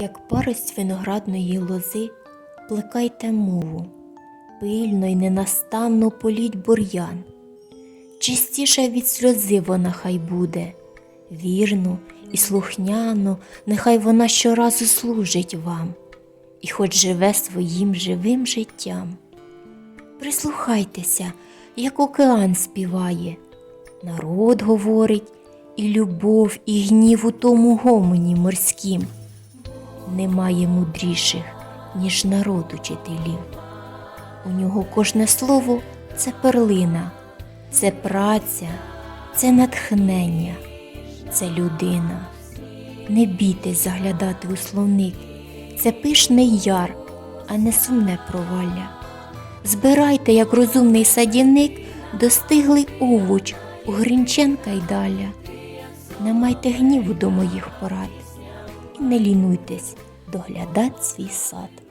Як парость виноградної лози, плекайте мову, пильно й ненастанно політь бур'ян. Чистіша від сльози вона хай буде, вірно і слухняно, нехай вона щоразу служить вам, і хоч живе своїм живим життям. Прислухайтеся, як океан співає, народ говорить, і любов, і гнів у тому гомоні морськім. Немає мудріших, ніж народ учителів. У нього кожне слово це перлина, це праця, це натхнення, це людина. Не бійтесь заглядати у словник, це пишний яр, а не сумне провалля. Збирайте, як розумний садівник, достиглий овоч у Гринченка й даля. Не майте гніву до моїх порад не лінуйтесь доглядати свій сад.